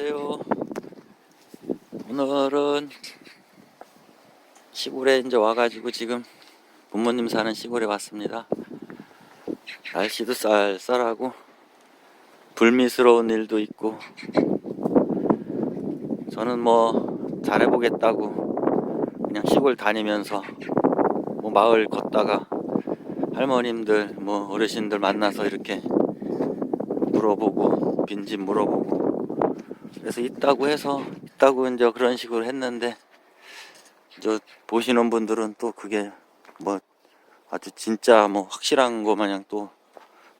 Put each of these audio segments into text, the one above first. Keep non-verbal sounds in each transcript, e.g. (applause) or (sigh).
안녕하세요. 오늘은 시골에 이제 와가지고 지금 부모님 사는 시골에 왔습니다. 날씨도 쌀쌀하고 불미스러운 일도 있고 저는 뭐 잘해보겠다고 그냥 시골 다니면서 뭐 마을 걷다가 할머님들 뭐 어르신들 만나서 이렇게 물어보고 빈집 물어보고 그래서 있다고 해서 있다고 이제 그런 식으로 했는데 저 보시는 분들은 또 그게 뭐 아주 진짜 뭐 확실한 거 마냥 또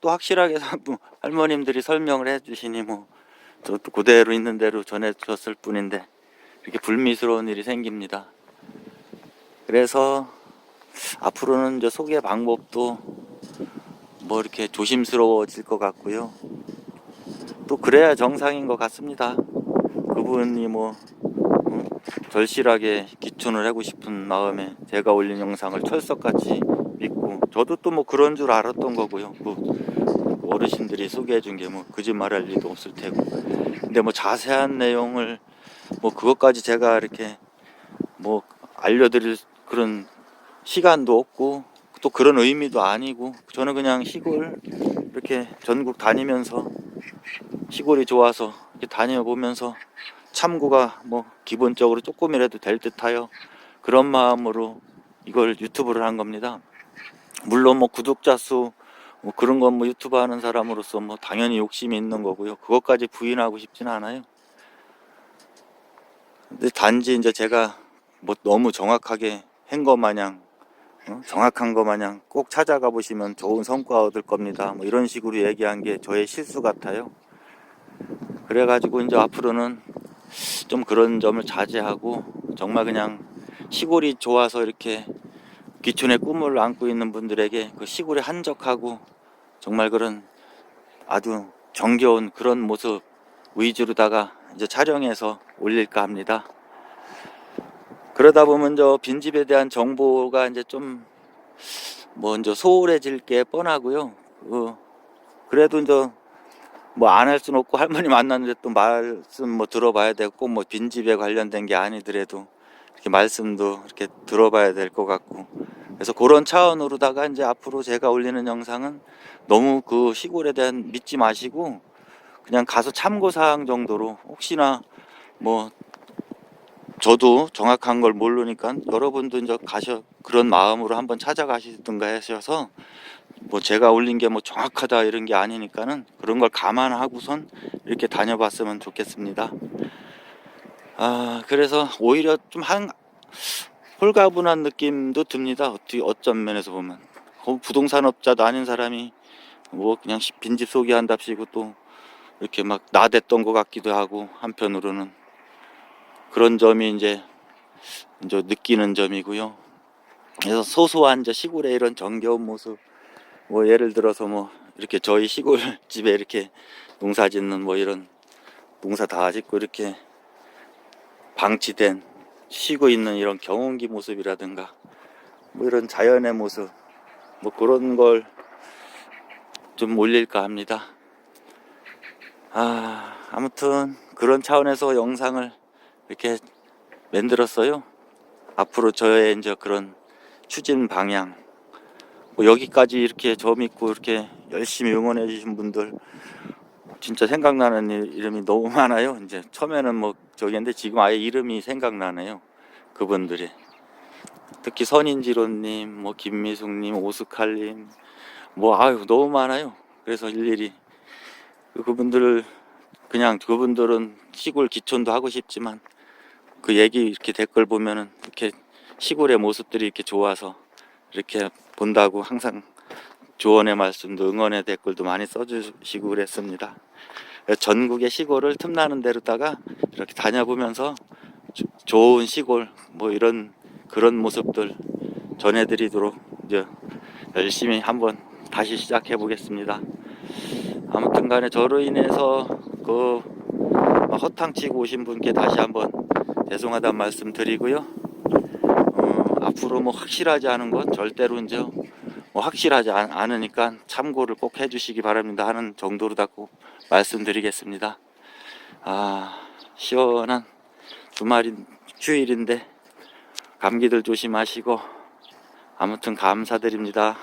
또 확실하게 (laughs) 뭐 할머님들이 설명을 해주시니 뭐저 그대로 있는 대로 전해줬을 뿐인데 이렇게 불미스러운 일이 생깁니다. 그래서 앞으로는 이제 소개 방법도 뭐 이렇게 조심스러워질 것 같고요. 또 그래야 정상인 것 같습니다. 그분이 뭐 음, 절실하게 기촌을 하고 싶은 마음에 제가 올린 영상을 철석같이 믿고 저도 또 뭐 그런 줄 알았던 거고요. 그 어르신들이 소개해 준 게 뭐 거짓말할 리도 없을 테고. 근데 뭐 자세한 내용을 뭐 그것까지 제가 이렇게 뭐 알려드릴 그런 시간도 없고 또 그런 의미도 아니고 저는 그냥 시골 이렇게 전국 다니면서 시골이 좋아서 다녀보면서 참고가 뭐 기본적으로 조금이라도 될 듯하여 그런 마음으로 이걸 유튜브를 한 겁니다. 물론 뭐 구독자 수 뭐 그런 건 뭐 유튜브 하는 사람으로서 뭐 당연히 욕심이 있는 거고요. 그것까지 부인하고 싶진 않아요. 근데 단지 이제 제가 뭐 너무 정확하게 한 것 마냥 어? 정확한 것 마냥 꼭 찾아가 보시면 좋은 성과 얻을 겁니다. 뭐 이런 식으로 얘기한 게 저의 실수 같아요. 그래가지고 이제 앞으로는 좀 그런 점을 자제하고 정말 그냥 시골이 좋아서 이렇게 귀촌의 꿈을 안고 있는 분들에게 그 시골에 한적하고 정말 그런 아주 정겨운 그런 모습 위주로다가 이제 촬영해서 올릴까 합니다. 그러다 보면 저 빈집에 대한 정보가 이제 좀 먼저 소홀해질 게 뻔하고요. 그 그래도 이제 뭐 안 할 수는 없고 할머니 만났는데 또 말씀 뭐 들어봐야 되고 뭐 빈집에 관련된 게 아니더라도 이렇게 말씀도 이렇게 들어봐야 될 것 같고. 그래서 그런 차원으로다가 이제 앞으로 제가 올리는 영상은 너무 그 시골에 대한 믿지 마시고 그냥 가서 참고 사항 정도로 혹시나 뭐 저도 정확한 걸 모르니까 여러분도 이제 가셔 그런 마음으로 한번 찾아가시든가 하셔서 뭐 제가 올린 게 뭐 정확하다 이런 게 아니니까는 그런 걸 감안하고선 이렇게 다녀봤으면 좋겠습니다. 아 그래서 오히려 좀 한 홀가분한 느낌도 듭니다. 어떻게 어쩐 면에서 보면 어, 부동산업자도 아닌 사람이 뭐 그냥 시- 빈집 소개한답시고 또 이렇게 막 나댔던 것 같기도 하고 한편으로는 그런 점이 이제 이제 느끼는 점이고요. 그래서 소소한 저 시골의 이런 정겨운 모습, 뭐 예를 들어서 뭐 이렇게 저희 시골 (laughs) 집에 이렇게 농사 짓는 뭐 이런 농사 다 짓고 이렇게 방치된 쉬고 있는 이런 경운기 모습이라든가 뭐 이런 자연의 모습 뭐 그런 걸 좀 올릴까 합니다. 아 아무튼 그런 차원에서 영상을 이렇게 만들었어요. 앞으로 저의 이제 그런 추진 방향 뭐 여기까지 이렇게 저 믿고 이렇게 열심히 응원해 주신 분들 진짜 생각나는 일- 이름이 너무 (laughs) 많아요. 이제 처음에는 뭐 저기인데 지금 아예 이름이 생각나네요. 그분들이 특히 선인지로님, 뭐 김미숙님, 오스칼님, 뭐 아유 너무 많아요. 그래서 일일이 그- 그분들을 그냥 그분들은 시골 기촌도 하고 싶지만 그 얘기 이렇게 댓글 보면은 이렇게 시골의 모습들이 이렇게 좋아서 이렇게 본다고 항상 조언의 말씀도 응원의 댓글도 많이 써주시고 그랬습니다. 전국의 시골을 틈나는 데로다가 이렇게 다녀보면서 조- 좋은 시골 뭐 이런 그런 모습들 전해드리도록 이제 열심히 한번 다시 시작해 보겠습니다. 아무튼 간에 저로 인해서 그 허탕치고 오신 분께 다시 한번 죄송하다는 말씀 드리고요. 어, 앞으로 뭐 확실하지 않은 건 절대로 이제 뭐 확실하지 않, 않으니까 참고를 꼭 해주시기 바랍니다 하는 정도로 닫고 말씀드리겠습니다. 아 시원한 주말인 휴일인데 감기들 조심하시고 아무튼 감사드립니다.